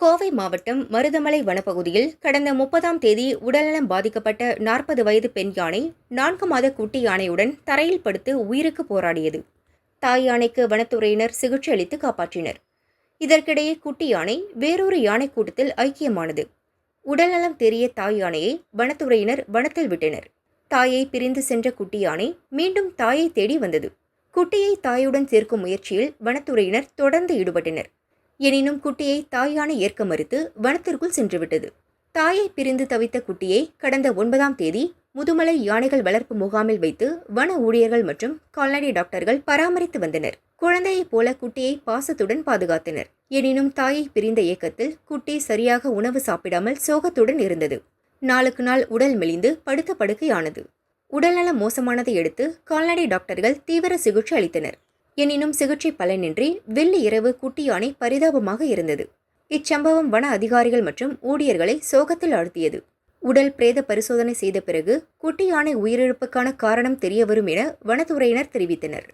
கோவை மாவட்டம் மருதமலை வனப்பகுதியில் கடந்த முப்பதாம் தேதி உடல்நலம் பாதிக்கப்பட்ட நாற்பது வயது பெண் யானை நான்கு மாத குட்டி யானையுடன் தரையில் படுத்து உயிருக்கு போராடியது. தாய் யானைக்கு வனத்துறையினர் சிகிச்சை அளித்து காப்பாற்றினர். இதற்கிடையே குட்டி யானை வேறொரு யானை கூட்டத்தில் ஐக்கியமானது. உடல்நலம் தெரிய தாய் யானையை வனத்துறையினர் வனத்தில் விட்டனர். தாயை பிரிந்து சென்ற குட்டி யானை மீண்டும் தாயை தேடி வந்தது. குட்டியை தாயுடன் சேர்க்கும் முயற்சியில் வனத்துறையினர் தொடர்ந்து ஈடுபட்டனர். எனினும் குட்டியை தாயான ஏற்க மறுத்து வனத்திற்குள் சென்றுவிட்டது. தாயை பிரிந்து தவித்த குட்டியை கடந்த ஒன்பதாம் தேதி முதுமலை யானைகள் வளர்ப்பு முகாமில் வைத்து வன ஊழியர்கள் மற்றும் கால்நடை டாக்டர்கள் பராமரித்து வந்தனர். குழந்தையைப் போல குட்டியை பாசத்துடன் பாதுகாத்தனர். எனினும் தாயை பிரிந்த இயக்கத்தில் குட்டி சரியாக உணவு சாப்பிடாமல் சோகத்துடன் இருந்தது. நாளுக்கு நாள் உடல் மெலிந்து படுத்த படுக்கையானது. உடல்நலம் மோசமானதை அடுத்து கால்நடை டாக்டர்கள் தீவிர சிகிச்சை அளித்தனர். எனினும் சிகிச்சை பலனின்றி வெள்ளி இரவு குட்டி யானை பரிதாபமாக இருந்தது. இச்சம்பவம் வன அதிகாரிகள் மற்றும் ஊழியர்களை சோகத்தில் ஆழ்த்தியது. உடல் பிரேத பரிசோதனை செய்த பிறகு குட்டி யானை உயிரிழப்புக்கான காரணம் தெரியவரும் என வனத்துறையினர் தெரிவித்தனர்.